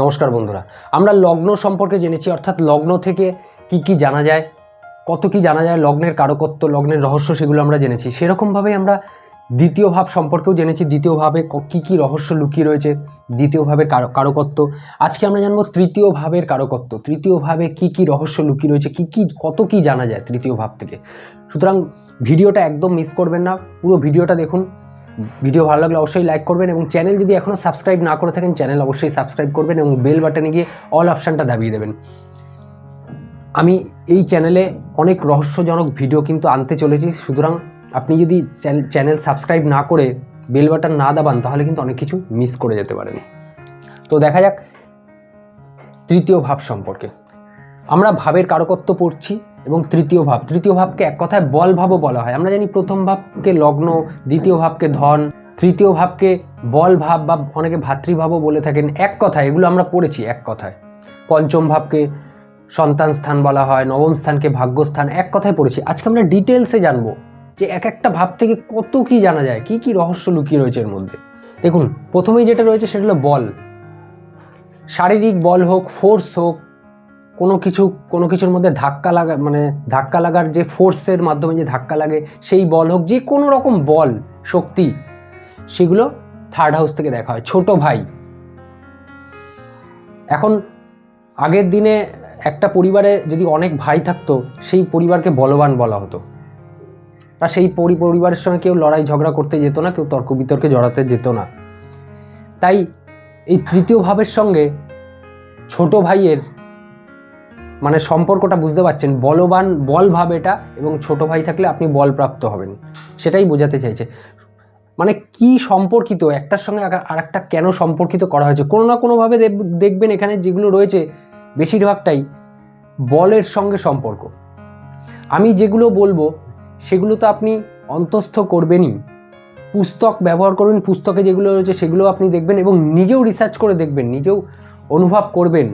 নমস্কার বন্ধুরা। আমরা লগ্ন সম্পর্কে জেনেছি, অর্থাৎ লগ্ন থেকে কি কি জানা যায়, কত কি জানা যায়, লগ্নের কারকত্ব, লগ্নের রহস্য সেগুলো আমরা জেনেছি। সেরকমভাবেই আমরা দ্বিতীয় ভাব সম্পর্কেও জেনেছি, দ্বিতীয় ভাবে ক- কি রহস্য লুকিয়ে রয়েছে, দ্বিতীয় ভাবের কারকত্ব। আজকে আমরা জানব তৃতীয় ভাবের কারকত্ব, তৃতীয় ভাবে কি কি রহস্য লুকিয়ে রয়েছে, কি কি, কত কি জানা যায় তৃতীয় ভাব থেকে। সুতরাং ভিডিওটা একদম মিস করবেন না, পুরো ভিডিওটা দেখুন ভিডিও ভালো লাগলে অবশ্যই লাইক করবেন এবং চ্যানেল যদি এখনও সাবস্ক্রাইব না করে থাকেন চ্যানেল অবশ্যই সাবস্ক্রাইব করবেন এবং বেল বাটনে গিয়ে অল অপশানটা দাবিয়ে দেবেন। আমি এই চ্যানেলে অনেক রহস্যজনক ভিডিও কিন্তু আনতে চলেছি। সুতরাং আপনি যদি চ্যানেল- সাবস্ক্রাইব না করে বেল বাটন না দাবান, তাহলে কিন্তু অনেক কিছু মিস করে যেতে পারেন। তো দেখা যাক তৃতীয় ভাব সম্পর্কে। আমরা ভাবের কারকত্ব পড়ছি এবং তৃতীয় ভাব। তৃতীয় ভাবকে এক কথায় বল ভাবও বলা হয়। আমরা জানি প্রথম ভাবকে লগ্ন, দ্বিতীয় ভাবকে ধন, তৃতীয় ভাবকে বল ভাব বা অনেকে ভাতৃভাবও বলে থাকেন এক কথায়। এগুলো আমরা পড়েছি এক কথায়। পঞ্চম ভাবকে সন্তান স্থান বলা হয়, নবম স্থানকে ভাগ্যস্থান এক কথায় পড়েছি। আজকে আমরা ডিটেলসে জানব যে এক একটা ভাব থেকে কত কি জানা যায়, কি কি রহস্য লুকিয়ে রয়েছে এর মধ্যে। দেখুন, প্রথমেই যেটা রয়েছে সেটা হলো বল। শারীরিক বল হোক ফোর্স হোক কোনো কিছু, কোনো কিছুর মধ্যে ধাক্কা লাগা মানে ধাক্কা লাগার যে ফোর্সের মাধ্যমে যে ধাক্কা লাগে, সেই বল হোক, যে কোনো রকম বল, শক্তি, সেগুলো থার্ড হাউস থেকে দেখা হয়। ছোট ভাই। এখন আগের দিনে একটা পরিবারে যদি অনেক ভাই থাকতো, সেই পরিবারকে বলবান বলা হতো। বা সেই পরি, পরিবারের সঙ্গে কেউ লড়াই ঝগড়া করতে যেত না, কেউ তর্ক বিতর্কে জড়াতে যেত না। তাই এই তৃতীয় ভাবের সঙ্গে ছোট ভাইয়ের মানে সম্পর্কটা বুঝতে পারছেন, বলবান বল ভাব এটা এবং ছোট ভাই থাকলে আপনি বলপ্রাপ্ত হবেন। সেটাই বোঝাতে চাইছে। মানে কি সম্পর্কিত? একটার সঙ্গে আর একটা কেন সম্পর্কিত করা হয়েছে? কোনো না কোনোভাবে দেখবেন এখানে যেগুলো রয়েছে, বেশিরভাগটাই বলের সঙ্গে সম্পর্ক। আমি যেগুলো বলব, সেগুলো তো আপনি অন্তস্থ করবেনই। পুস্তক ব্যবহার করবেন পুস্তকে যেগুলো রয়েছে সেগুলো আপনি দেখবেন এবং নিজেও রিসার্চ করে দেখবেন, নিজেও অনুভব করবেন।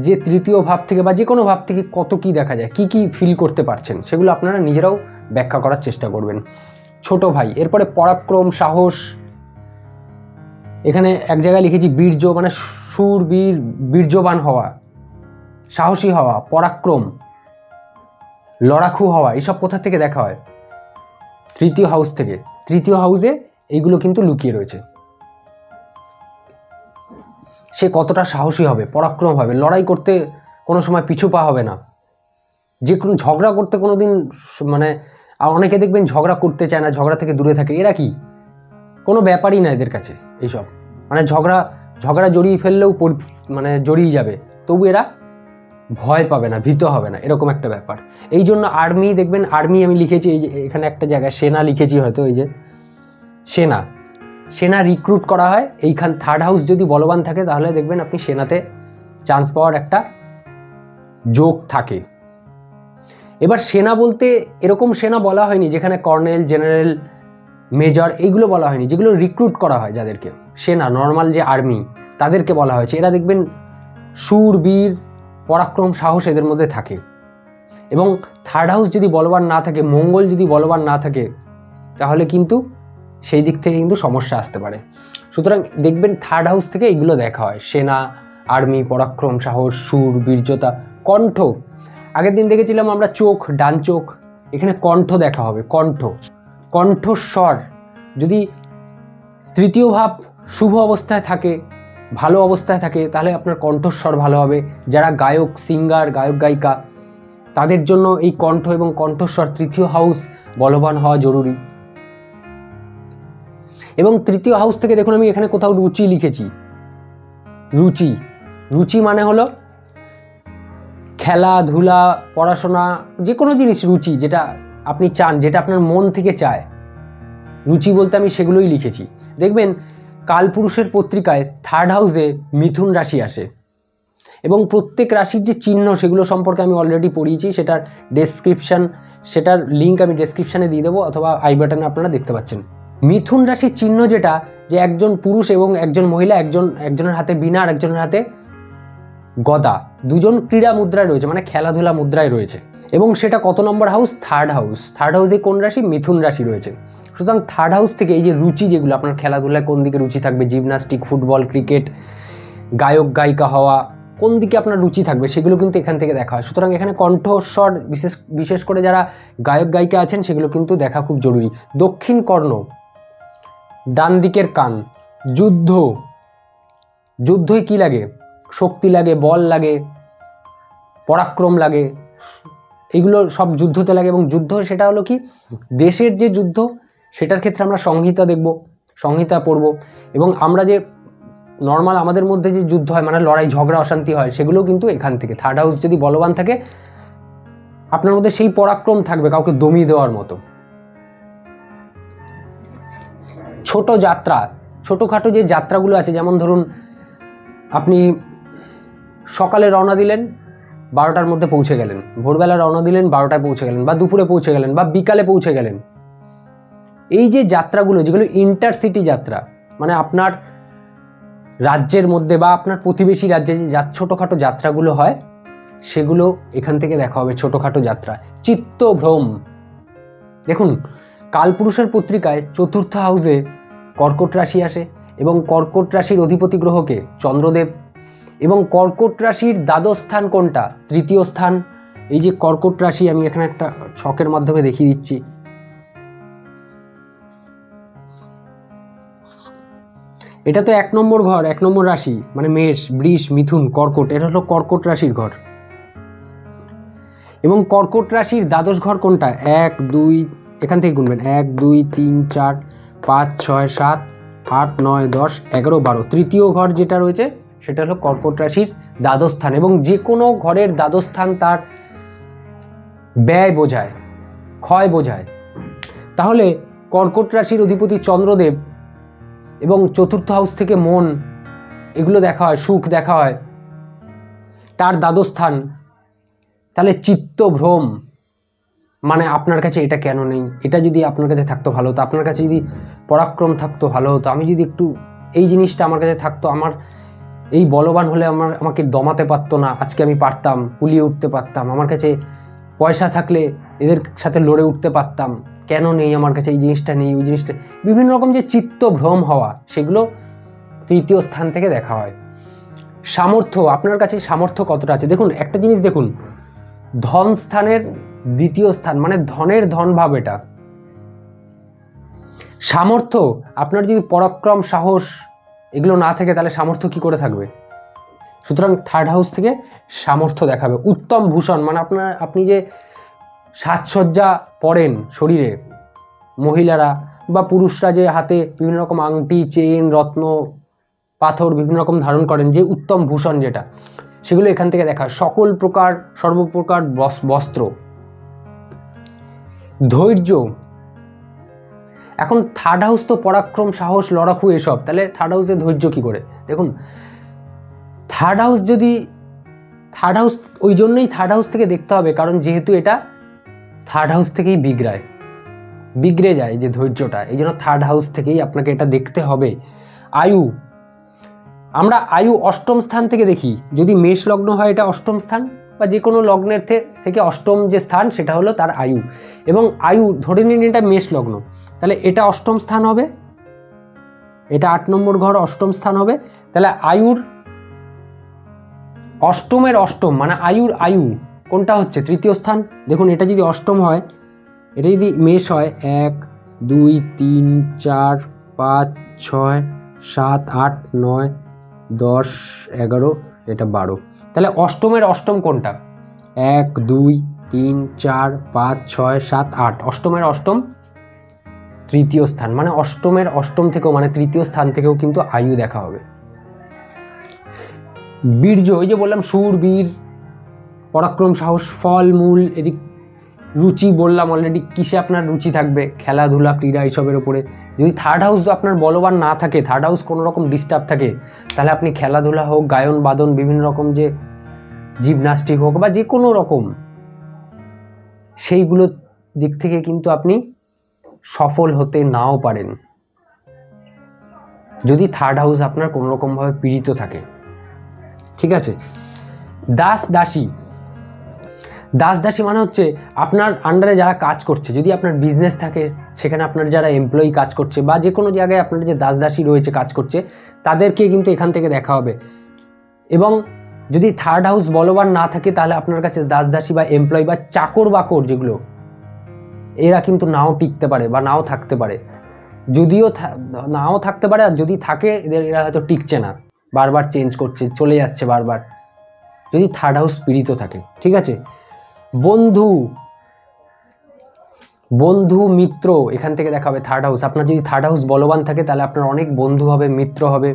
যে তৃতীয় ভাব থেকে বা যে কোনো ভাব থেকে কত কি দেখা যায়, কি কি ফিল করতে পারছেন, সেগুলো আপনারা নিজেরাও ব্যাখ্যা করার চেষ্টা করবেন। ছোট ভাই, এরপরে পরাক্রম, সাহস, এখানে এক জায়গায় লিখেছি বীর্য মানে সুর, বীর, বীর্যবান হওয়া, সাহসী হওয়া, পরাক্রম, লড়াকু হওয়া, এসব কোথা থেকে দেখা হয়? তৃতীয় হাউস থেকে। তৃতীয় হাউসে এইগুলো কিন্তু লুকিয়ে রয়েছে। সে কতটা সাহসী হবে, পরাক্রম হবে, লড়াই করতে কোনো সময় পিছু পা হবে না। যে কোনো ঝগড়া করতে কোনো দিন মানে আর অনেকে দেখবেন ঝগড়া করতে চায় না, ঝগড়া থেকে দূরে থাকে। এরা কি? কোনো ব্যাপারই না এদের কাছে এইসব। মানে ঝগড়া ঝগড়া জড়িয়ে ফেললেও মানে জড়িয়ে যাবে। তবু এরা ভয় পাবে না, ভীত হবে না, এরকম একটা ব্যাপার। এই জন্য আর্মি, দেখবেন আর্মি আমি লিখেছি, এই যে এখানে একটা জায়গায় সেনা লিখেছি হয়তো, এই যে সেনা। সেনা রিক্রুট করা হয়। এইখান থার্ড হাউস যদি বলবান থাকে, তাহলে দেখবেন আপনি সেনাতে চান্স পাওয়ার একটা যোগ থাকে। এবার সেনা বলতে এরকম সেনা বলা হয়নি, যেখানে কর্নেল, জেনারেল, মেজর এইগুলো বলা হয়নি, যেগুলো রিক্রুট করা হয় যাদেরকে। সেনা নর্মাল যে আর্মি তাদেরকে বলা হয়েছে। এরা দেখবেন সুর, বীর, পরাক্রম, সাহস এদের মধ্যে থাকে। এবং থার্ড হাউস যদি বলবান না থাকে, মঙ্গল যদি বলবান না থাকে, তাহলে কিন্তু সেই দিক থেকে কিন্তু সমস্যা আসতে পারে। সুতরাং দেখবেন থার্ড হাউস থেকে এগুলো দেখা হয়। সেনা আর্মি পরাক্রম, সাহস, সুর, বীর্যতা, কণ্ঠ। আগের দিন দেখেছিলাম আমরা চোখ, ডান চোখ, এখানে কণ্ঠ দেখা হবে, কণ্ঠ। কণ্ঠস্বর, যদি তৃতীয় ভাব শুভ অবস্থায় থাকে, ভালো অবস্থায় থাকে, তাহলে আপনার কণ্ঠস্বর ভালো হবে। যারা গায়ক সিঙ্গার গায়ক, গায়িকা, তাদের জন্য এই কণ্ঠ এবং কণ্ঠস্বর তৃতীয় হাউস বলবান হওয়া জরুরি। এবং তৃতীয় হাউস থেকে দেখুন আমি এখানে কোথাও রুচি লিখেছি। রুচি। রুচি মানে হলো খেলাধুলা, পড়াশোনা যে কোনো জিনিস রুচি যেটা আপনি চান, যেটা আপনার মন থেকে চায়। রুচি বলতে আমি সেগুলোই লিখেছি। দেখবেন, কালপুরুষের পত্রিকায় থার্ড হাউসে মিথুন রাশি আসে। এবং প্রত্যেক রাশির যে চিহ্ন সেগুলো সম্পর্কে আমি অলরেডি পড়িয়েছি, সেটার ডেসক্রিপশন সেটার লিঙ্ক আমি ডেসক্রিপশানে দিয়ে দেবো, অথবা আই বাটনে আপনারা দেখতে পাচ্ছেন। মিথুন রাশির চিহ্ন যেটা, যে একজন পুরুষ এবং একজন মহিলা একজন, একজনের হাতে বিনা আর একজনের হাতে গদা, দুজন ক্রীড়া মুদ্রায় রয়েছে মানে খেলাধুলা মুদ্রায় রয়েছে। এবং সেটা কত নম্বর হাউস থার্ড হাউস থার্ড হাউসে কোন রাশি? মিথুন রাশি রয়েছে। সুতরাং থার্ড হাউস থেকে এই যে রুচি যেগুলো, আপনার খেলাধুলায় কোন দিকে রুচি থাকবে? জিমনাস্টিক ফুটবল ক্রিকেট গায়ক, গায়িকা হওয়া, কোন দিকে আপনার রুচি থাকবে? সেগুলো কিন্তু এখান থেকে দেখা হয়। সুতরাং এখানে কণ্ঠস্বর, বিশেষ বিশেষ করে যারা গায়ক, গায়িকা আছেন, সেগুলো কিন্তু দেখা খুব জরুরি। দক্ষিণ কর্ণ ডান দিকের কান। যুদ্ধ। যুদ্ধই কি লাগে? শক্তি লাগে, বল লাগে, পরাক্রম লাগে। এগুলো সব যুদ্ধতে লাগে এবং যুদ্ধ সেটা হলো কি? দেশের যে যুদ্ধ, সেটার ক্ষেত্রে আমরা সংহিতা দেখব, সংহিতা পড়ব এবং আমরা যে নর্মাল আমাদের মধ্যে যে যুদ্ধ হয় মানে লড়াই, ঝগড়া, অশান্তি হয় সেগুলোও কিন্তু এখান থেকে। থার্ড হাউস যদি বলবান থাকে, আপনার মধ্যে সেই পরাক্রম থাকবে কাউকে দমিয়ে দেওয়ার মতো। ছোট যাত্রা, ছোটোখাটো যে যাত্রাগুলো আছে, যেমন ধরুন আপনি সকালে রওনা দিলেন, বারোটার মধ্যে পৌঁছে গেলেন। ভোরবেলা রওনা দিলেন, বারোটায় পৌঁছে গেলেন বা দুপুরে পৌঁছে গেলেন বা বিকালে পৌঁছে গেলেন। এই যে যাত্রাগুলো, যেগুলো ইন্টারসিটি যাত্রা মানে আপনার রাজ্যের মধ্যে বা আপনার প্রতিবেশী রাজ্যে যে ছোটোখাটো যাত্রাগুলো হয়, সেগুলো এখান থেকে দেখা হবে, ছোটোখাটো যাত্রা। চিত্তভ্রম। দেখুন, কালপুরুষের পত্রিকায় চতুর্থ হাউসে কর্কট রাশি আসে এবং কর্কট রাশির অধিপতি গ্রহকে চন্দ্রদেব। এবং কর্কট রাশির দ্বাদশ স্থান কোনটা? তৃতীয় স্থান। এই যে কর্কট রাশি আমি এখানে একটা ছকের মাধ্যমে দেখিয়ে দিচ্ছি। এটা তো এক নম্বর ঘর, এক নম্বর রাশি মানে মেষ, বৃষ, মিথুন, কর্কট, এটা হলো কর্কট রাশির ঘর। এবং কর্কট রাশির দ্বাদশ ঘর কোনটা? এক, দুই, এখান থেকে গুনবেন। এক, দুই, তিন, চার পাঁচ, ছয়, সাত, আট, নয়, দশ, এগারো, বারো। তৃতীয় ঘর যেটা রয়েছে, সেটা হলো কর্কট রাশির দ্বাদশ স্থান এবং যে কোনো ঘরের দ্বাদশ স্থান তার ব্যয় বোঝায়, ক্ষয় বোঝায়। তাহলে কর্কট রাশির অধিপতি চন্দ্রদেব এবং চতুর্থ হাউস থেকে মন, এগুলো দেখা হয়, সুখ দেখা হয়। তার দ্বাদশ স্থান তাহলে চিত্তভ্রম। মানে আপনার কাছে এটা কেন নেই? এটা যদি আপনার কাছে থাকতো ভালো হতো, আপনার কাছে যদি পরাক্রম থাকতো ভালো হতো, আমি যদি একটু এই জিনিসটা আমার কাছে থাকতো, আমার এই বলবান হলে আমার, আমাকে দমাতে পারতো না, আজকে আমি পারতাম, কুলিয়ে উঠতে পারতাম, আমার কাছে পয়সা থাকলে এদের সাথে লড়ে উঠতে পারতাম, কেন নেই আমার কাছে, এই জিনিসটা নেই, ওই জিনিসটা বিভিন্ন রকম যে চিত্ত ভ্রম হওয়া, সেগুলো তৃতীয় স্থান থেকে দেখা হয়। সামর্থ্য, আপনার কাছে সামর্থ্য কতটা আছে? দেখুন, একটা জিনিস দেখুন, ধন স্থানের দ্বিতীয় স্থান মানে ধনের ধন ভাব এটা। সামর্থ্য, আপনার যদি পরাক্রম, সাহস এগুলো না থাকে, তাহলে সামর্থ্য কি করে থাকবে? সুতরাং থার্ড হাউস থেকে সামর্থ্য দেখাবে। উত্তম ভূষণ মানে আপনার, আপনি যে সাজসজ্জা পরেন শরীরে, মহিলারা বা পুরুষরা যে হাতে বিভিন্ন রকম আংটি, চেন, রত্ন, পাথর বিভিন্ন রকম ধারণ করেন, যে উত্তম ভূষণ যেটা, সেগুলো এখান থেকে দেখা। সকল প্রকার, সর্বপ্রকার বস- বস্ত্র। ধৈর্য। এখন থার্ড হাউস তো পরাক্রম, সাহস, লড়াকু এসব, তাহলে থার্ড হাউসে ধৈর্য কি করে? দেখুন থার্ড হাউস যদি থার্ড হাউস ওই জন্যই থার্ড হাউস থেকে দেখতে হবে, কারণ যেহেতু এটা থার্ড হাউস থেকেই বিগড়ায়, বিগড়ে যায় যে ধৈর্যটা, এই জন্য থার্ড হাউস থেকেই আপনাকে এটা দেখতে হবে। আয়ু, আমরা আয়ু অষ্টম স্থান থেকে দেখি, যদি মেষ লগ্ন হয় এটা অষ্টম স্থান বা যে কোনো লগ্নের থেকে অষ্টম যে স্থান সেটা হলো তার আয়ু। এবং আয়ু, ধরে নিন এটা মেষ লগ্ন, তাহলে এটা অষ্টম স্থান হবে, এটা আট নম্বর ঘর অষ্টম স্থান হবে, তাহলে আয়ুর অষ্টমের অষ্টম মানে আয়ুর আয়ু, কোনটা হচ্ছে? তৃতীয় স্থান। দেখুন, এটা যদি অষ্টম হয়, এটা যদি মেষ হয়, এক, দুই, তিন, চার, পাঁচ, ছয়, সাত, আট, নয়, দশ, এগারো, এটা বারো। তাহলে অষ্টমের অষ্টম কোনটা? এক, দুই, তিন, চার, পাঁচ, ছয়, সাত, আট। অষ্টমের অষ্টম, তৃতীয় স্থান। মানে অষ্টমের অষ্টম থেকেও মানে তৃতীয় স্থান থেকেও কিন্তু আয়ু দেখা হবে। বীর্য, ওই যে বললাম, সুর, বীর, পরাক্রম, সাহস, ফল, মূল, এদিক রুচি বললাম অলরেডি কিসে আপনার রুচি থাকবে? খেলাধুলা, ক্রীড়া এইসবের উপরে। যদি থার্ড হাউস আপনার বলবান না থাকে থার্ড হাউস কোনো রকম ডিস্টার্ব থাকে, তাহলে আপনি খেলাধুলা হোক, গায়ন, বাদন, বিভিন্ন রকম যে জিমনাস্টিক হোক বা যে কোনো রকম, সেইগুলো দিক থেকে কিন্তু আপনি সফল হতে নাও পারেন। যদি থার্ড হাউস আপনার কোনো রকমভাবে পীড়িত থাকে। ঠিক আছে? দাস দাসী দাস দাসী মানে হচ্ছে আপনার আন্ডারে যারা কাজ করছে, যদি আপনার বিজনেস থাকে, সেখানে আপনার যারা এমপ্লয়ি কাজ করছে বা যে কোনো জায়গায় আপনার যে দাস দাসী রয়েছে কাজ করছে, তাদেরকে কিন্তু এখান থেকে দেখা হবে। এবং যদি থার্ড হাউস বলবান না থাকে, তাহলে আপনার কাছে দাস দাসী বা এমপ্লয় বা চাকর বাকর যেগুলো, এরা কিন্তু নাও টিকতে পারে বা নাও থাকতে পারে। যদিও নাও থাকতে পারে আর যদি থাকে, এদের, এরা হয়তো টিকছে না। বারবার চেঞ্জ করছে, চলে যাচ্ছে বারবার। যদি থার্ড হাউস পীড়িত থাকে, ঠিক আছে? বন্ধু। বন্ধু, মিত্র, এখান থেকে দেখা হবে থার্ড হাউস আপনার যদি থার্ড হাউস বলবান থাকে, তাহলে আপনার অনেক বন্ধু হবে, মিত্র হবে।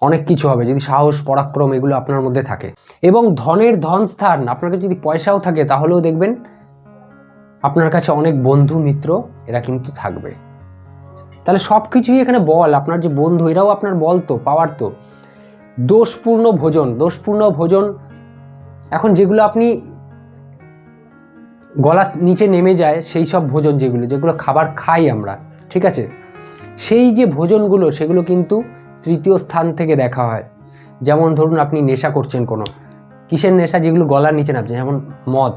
অনেক কিছু হবে, যদি সাহস, পরাক্রম এগুলো আপনার মধ্যে থাকে। এবং ধনের ধন স্থান, আপনার কাছে যদি পয়সাও থাকে, তাহলেও দেখবেন আপনার কাছে অনেক বন্ধু, মিত্র, এরা কিন্তু থাকবে। তাহলে সব কিছুই এখানে বল। আপনার যে বন্ধু, এরাও আপনার বল তো পাওয়ার তো। দোষপূর্ণ ভোজন দোষপূর্ণ ভোজন এখন যেগুলো আপনি গলা নিচে নেমে যায়, সেই সব ভোজন যেগুলো যেগুলো খাবার খাই আমরা, ঠিক আছে? সেই যে ভোজনগুলো, সেগুলো কিন্তু তৃতীয় স্থান থেকে দেখা হয়। যেমন ধরুন আপনি নেশা করছেন কোনো, কিসের নেশা? যেগুলো গলার নিচে নামছে, যেমন মদ।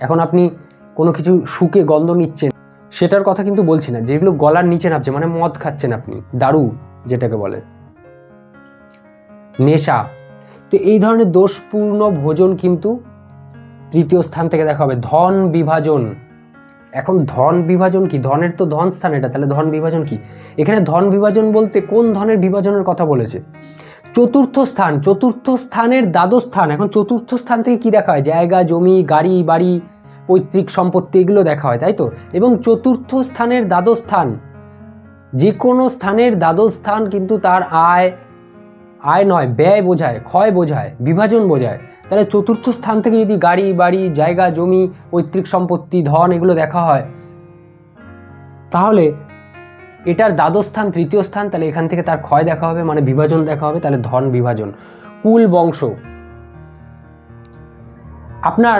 এখন আপনি কোনো কিছু শুকে গন্ধ নিচ্ছেন, সেটার কথা কিন্তু বলছি না। যেগুলো গলার নিচে নামছে মানে মদ খাচ্ছেন আপনি, দারু যেটাকে বলে। নেশা তো এই ধরনের দোষপূর্ণ ভোজন কিন্তু তৃতীয় স্থান থেকে দেখা হবে, ধন বিভাজন। এখন ধন বিভাজন কি? ধনের তো ধন স্থান এটা, তাহলে ধন বিভাজন কি? এখানে ধন বিভাজন বলতে কোন ধনের বিভাজনের কথা বলেছে? চতুর্থ স্থান, চতুর্থ স্থানের দ্বাদশ স্থান, এখন চতুর্থ স্থান থেকে কি দেখা হয়? জায়গা, জমি, গাড়ি, বাড়ি, পৈতৃক সম্পত্তি, এগুলো দেখা হয়, তাই তো? এবং চতুর্থ স্থানের দ্বাদশ স্থান, যে কোনো স্থানের দ্বাদশ স্থান কিন্তু তার আয় আয় নয়, ব্যয় বোঝায়, ক্ষয় বোঝায়, বিভাজন বোঝায়। তাহলে চতুর্থ স্থান থেকে যদি গাড়ি, বাড়ি, জায়গা, জমি, পৈতৃক সম্পত্তি, ধন এগুলো দেখা হয়, তাহলে এটার দ্বাদশ স্থান, তৃতীয় স্থান, তাহলে এখান থেকে তার ক্ষয় দেখা হবে মানে বিভাজন দেখা হবে, তাহলে ধন বিভাজন। কুল বংশ। আপনার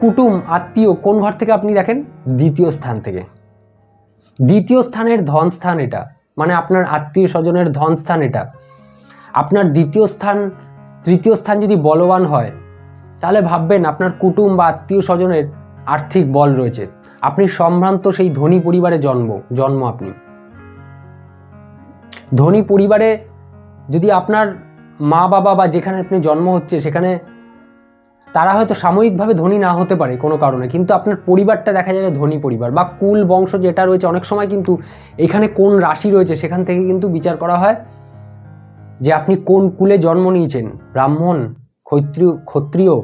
কুটুম, আত্মীয় কোন ঘর থেকে আপনি দেখেন? দ্বিতীয় স্থান থেকে। দ্বিতীয় স্থানের ধন স্থান এটা মানে আপনার আত্মীয় স্বজনের ধন স্থান এটা। আপনার দ্বিতীয় স্থান, তৃতীয় স্থান যদি বলবান হয়, তাহলে ভাববেন আপনার কুটুম বা আত্মীয় স্বজনের আর্থিক বল রয়েছে। আপনি সম্ভ্রান্ত সেই ধনী পরিবারে জন্ম জন্ম আপনি। ধনী পরিবারে যদি আপনার মা বাবা বা যেখানে আপনি জন্ম হচ্ছে, সেখানে তারা হয়তো সাময়িকভাবে ধনী না হতে পারে কোনো কারণে, কিন্তু আপনার পরিবারটা দেখা যাবে ধনী পরিবার বা কুল বংশ যেটা রয়েছে, অনেক সময় কিন্তু এখানে কোন রাশি রয়েছে, সেখান থেকে কিন্তু বিচার করা হয়। যে আপনি কোন কুলে জন্ম নিয়েছেন? ব্রাহ্মণ, ক্ষত্রিয় ক্ষত্রিয়,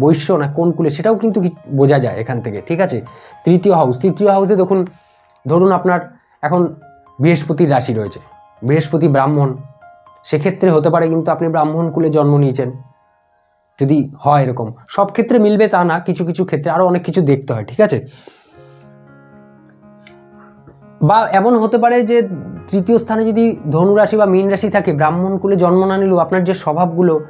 বৈশ্য না কোন কুলে? সেটাও কিন্তু বোঝা যায় এখান থেকে, ঠিক আছে? তৃতীয় হাউস তৃতীয় হাউসে দেখুন, ধরুন আপনার এখন বৃহস্পতির রাশি রয়েছে, বৃহস্পতি ব্রাহ্মণ, সেক্ষেত্রে হতে পারে কিন্তু আপনি ব্রাহ্মণ কুলে জন্ম নিয়েছেন, যদি হয় এরকম। সব ক্ষেত্রে মিলবে তা না, কিছু কিছু ক্ষেত্রে আরও অনেক কিছু দেখতে হয়, ঠিক আছে? বা এমন হতে পারে যে তৃতীয় স্থানে যদি ধনুরাশি বা মীন রাশি থাকে, ব্রাহ্মণ কুলে জন্ম না নিলেও আপনার যে স্বভাবগুলো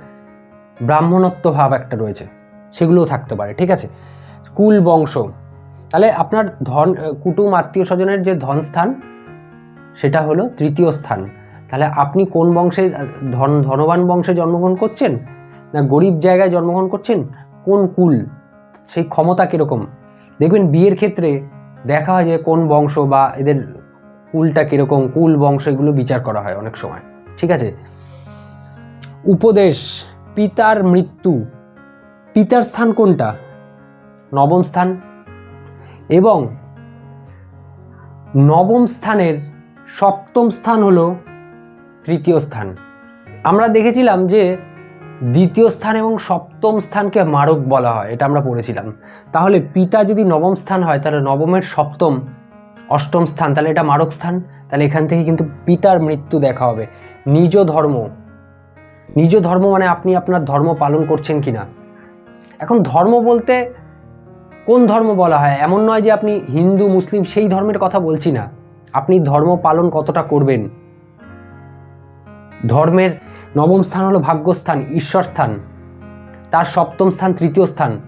ব্রাহ্মণত্ব ভাব একটা রয়েছে, সেগুলোও থাকতে পারে, ঠিক আছে? কুল বংশ, তাহলে আপনার ধন, কুটুম আত্মীয় স্বজনের যে ধন স্থান সেটা হলো তৃতীয় স্থান। তাহলে আপনি কোন বংশে, ধন, ধনবান বংশে জন্মগ্রহণ করছেন? না গরিব জায়গায় জন্মগ্রহণ করছেন? কোন কুল? সেই ক্ষমতা কীরকম? দেখবেন বিয়ের ক্ষেত্রে দেখা হয় যে কোন বংশ বা এদের কুলটা কীরকম, কুল, বংশ এগুলো বিচার করা হয় অনেক সময়। ঠিক আছে? উপদেশ, পিতার মৃত্যু, পিতার স্থান কোনটা? নবম স্থান। এবং নবম স্থানের সপ্তম স্থান হলো তৃতীয় স্থান। আমরা দেখেছিলাম যে দ্বিতীয় স্থান এবং সপ্তম স্থানকে মারক বলা হয়, এটা আমরা পড়েছিলাম। তাহলে পিতা যদি নবম স্থান হয়, তাহলে নবমের সপ্তম অষ্টম স্থান, তাহলে এটা মারক স্থান। তাহলে এখান থেকে কিন্তু পিতার মৃত্যু দেখা হবে। নিজ ধর্ম। নিজ ধর্ম মানে আপনি আপনার ধর্ম পালন করছেন কি না এখন ধর্ম বলতে কোন ধর্ম বলা হয়? এমন নয় যে আপনি হিন্দু, মুসলিম, সেই ধর্মের কথা বলছি না। আপনি ধর্ম পালন কতটা করবেন? ধর্মের নবম স্থান হলো ভাগ্যস্থান, ঈশ্বর স্থান। তার সপ্তম স্থান তৃতীয় স্থান।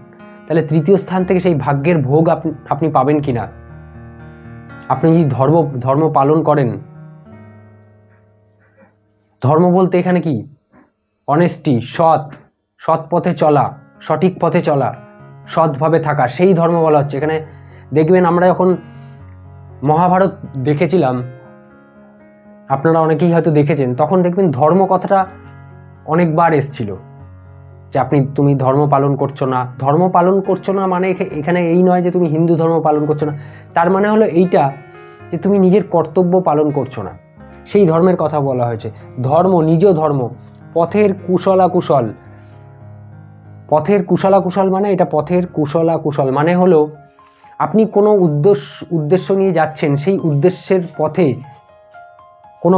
তাহলে তৃতীয় স্থান থেকে সেই ভাগ্যের ভোগ আপনি আপনি পাবেন কি না আপনি যদি ধর্ম ধর্ম পালন করেন, ধর্ম বলতে এখানে কি? অনেস্টি সৎ সৎ পথে চলা, সঠিক পথে চলা, সৎভাবে থাকা, সেই ধর্ম বলা হচ্ছে। এখানে দেখবেন আমরা যখন মহাভারত দেখেছিলাম আপনারা অনেকেই হয়তো দেখেছেন, তখন দেখবেন ধর্ম কথাটা অনেকবার এসছিল যে আপনি, তুমি ধর্ম পালন করছ না। ধর্ম পালন করছ না মানে এখে- এখানে এই নয় যে তুমি হিন্দু ধর্ম পালন করছ না। তার মানে হলো এইটা যে তুমি নিজের কর্তব্য পালন করছ না। সেই ধর্মের কথা বলা হয়েছে। ধর্ম, নিজ ধর্ম, পথের কুশলা কুশল পথের কুশলা কুশল মানে এটা পথের কুশলা কুশল মানে হলো আপনি কোনো উদ্দেশ্য উদ্দেশ্য নিয়ে যাচ্ছেন, সেই উদ্দেশ্যের পথে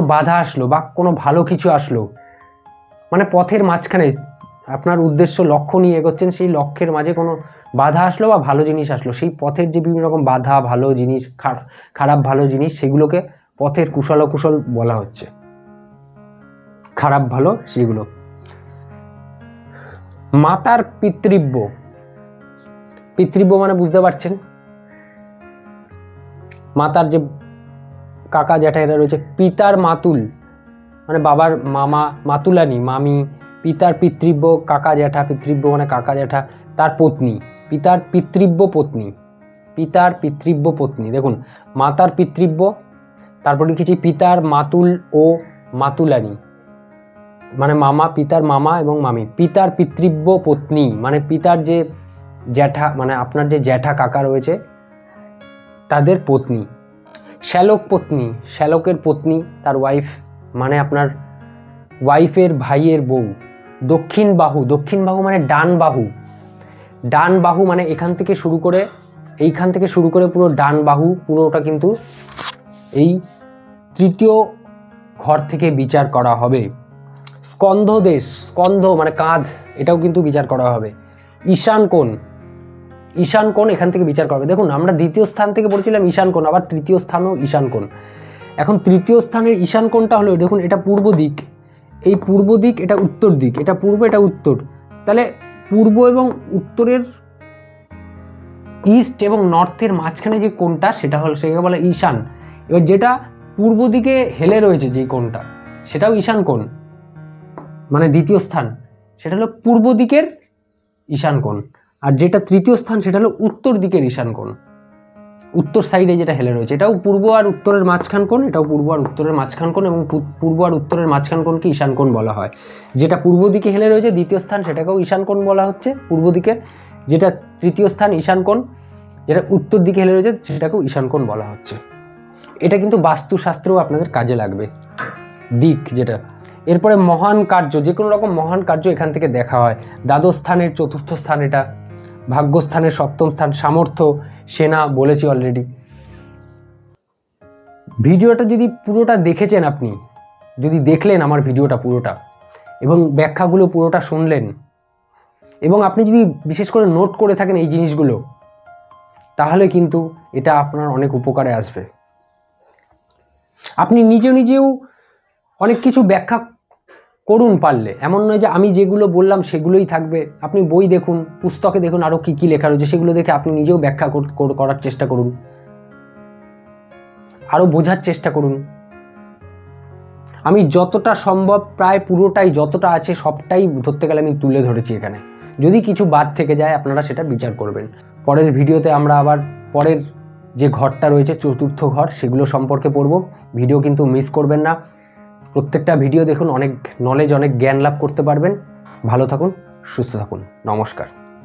বাধা আসলো বা কোনো ভালো কিছু আসলো মানে পথের মাঝখানে আপনার উদ্দেশ্য লক্ষ্য নিয়ে এগোচ্ছেন, সেই লক্ষ্যের মাঝে কোনো বাধা আসলো বা ভালো জিনিস আসলো? সেই পথের যে বিভিন্ন রকম বাধা, ভালো জিনিস, খার- খারাপ, ভালো জিনিস, সেগুলোকে পথের কুশল কুশল বলা হচ্ছে। খারাপ, ভালো, সেগুলো। মাতার পিতৃব্য। পিতৃব্য মানে বুঝতে পারছেন? মাতার যে কাকা জ্যাঠা এরা রয়েছে, পিতার মাতুল। মানে বাবার মামা মাতুলানি, মামি, পিতার পিতৃব্য, কাকা জ্যাঠা, পিতৃব্য মানে কাকা জ্যাঠা, তার পত্নী, পিতার পিতৃব্য পত্নী, পিতার পিতৃব্য পত্নী। দেখুন, মাতার পিতৃব্য, তারপর লিখেছি পিতার মাতুল ও মাতুলানি। মানে মামা, পিতার মামা এবং মামি। পিতার পিতৃব্য পত্নী মানে পিতার যে জ্যাঠা মানে আপনার যে জ্যাঠা কাকা রয়েছে, তাদের পত্নী। শ্যালক পত্নী, শ্যালকের পত্নী, তার ওয়াইফ মানে আপনার ওয়াইফের ভাইয়ের বউ। দক্ষিণ বাহু দক্ষিণ বাহু মানে ডান বাহু। ডান বাহু মানে এখান থেকে শুরু করে, এইখান থেকে শুরু করে পুরো ডান বাহু, পুরোটা কিন্তু এই তৃতীয় ঘর থেকে বিচার করা হবে। স্কন্ধ দেশ স্কন্ধ মানে কাঁধ, এটাও কিন্তু বিচার করা হবে। ঈশান কোণ ঈশান কোণ এখান থেকে বিচার করবে। দেখুন, আমরা দ্বিতীয় স্থান থেকে পড়েছিলাম ঈশান কোণ, আবার তৃতীয় স্থানও ঈশান কোণ। এখন তৃতীয় স্থানের ঈশান কোণটা হলো, দেখুন, এটা পূর্ব দিক। এই পূর্ব দিক, এটা উত্তর দিক, এটা পূর্ব, এটা উত্তর। তাহলে পূর্ব এবং উত্তরের ইস্ট এবং নর্থের মাঝখানে যে কোণটা, সেটা হলো, সেটাকে বলে ঈশান। এবার যেটা পূর্ব দিকে হেলে রয়েছে যেই কোণটা, সেটাও ঈশান কোণ মানে দ্বিতীয় স্থান। সেটা হলো পূর্ব দিকের ঈশান কোণ। আর যেটা তৃতীয় স্থান, সেটা হলো উত্তর দিকের ঈশান কোণ। উত্তর সাইডে যেটা হেলে রয়েছে, এটাও পূর্ব আর উত্তরের মাঝখান কোণ, এটাও পূর্ব আর উত্তরের মাঝখান কোণ এবং পূর্ব আর উত্তরের মাঝখান কোণকে ঈশান কোণ বলা হয়। যেটা পূর্ব দিকে হেলে রয়েছে, দ্বিতীয় স্থান, সেটাকেও ঈশান কোণ বলা হচ্ছে, পূর্ব দিকের। যেটা তৃতীয় স্থান, ঈশান কোণ, যেটা উত্তর দিকে হেলে রয়েছে, সেটাকেও ঈশান কোণ বলা হচ্ছে। এটা কিন্তু বাস্তুশাস্ত্রেও আপনাদের কাজে লাগবে। দিক যেটা। এরপরে মহান কার্য যে কোনো রকম মহান কার্য এখান থেকে দেখা হয়। দ্বাদশ স্থানের, চতুর্থ স্থান এটা। ভাগ্যস্থানের সপ্তম স্থান সামর্থ্য সেনা বলেছি অলরেডি ভিডিওটা যদি পুরোটা দেখেছেন আপনি, যদি দেখলেন আমার ভিডিওটা পুরোটা, এবং ব্যাখ্যাগুলো পুরোটা শুনলেন, এবং আপনি যদি বিশেষ করে নোট করে থাকেন এই জিনিসগুলো, তাহলে কিন্তু এটা আপনার অনেক উপকারে আসবে। আপনি নিজে নিজেও অনেক কিছু ব্যাখ্যা করুন পারলে। এমন নয় যে আমি যেগুলো বললাম সেগুলোই থাকবে। আপনি বই দেখুন, পুস্তকে দেখুন আরও কী কী লেখা রয়েছে সেগুলো দেখে আপনি নিজেও ব্যাখ্যা কর- কর- করার চেষ্টা করুন। আরও বোঝার চেষ্টা করুন। আমি যতটা সম্ভব প্রায় পুরোটাই যতটা আছে সবটাই ধরতে গেলে আমি তুলে ধরেছি এখানে। যদি কিছু বাদ থেকে যায়, আপনারা সেটা বিচার করবেন। পরের ভিডিওতে আমরা আবার পরের যে ঘরটা রয়েছে, চতুর্থ ঘর, সেগুলো সম্পর্কে পড়ব। ভিডিও কিন্তু মিস করবেন না। প্রত্যেকটা ভিডিও দেখুন, অনেক নলেজ অনেক জ্ঞান লাভ করতে পারবেন। ভালো থাকুন, সুস্থ থাকুন। নমস্কার।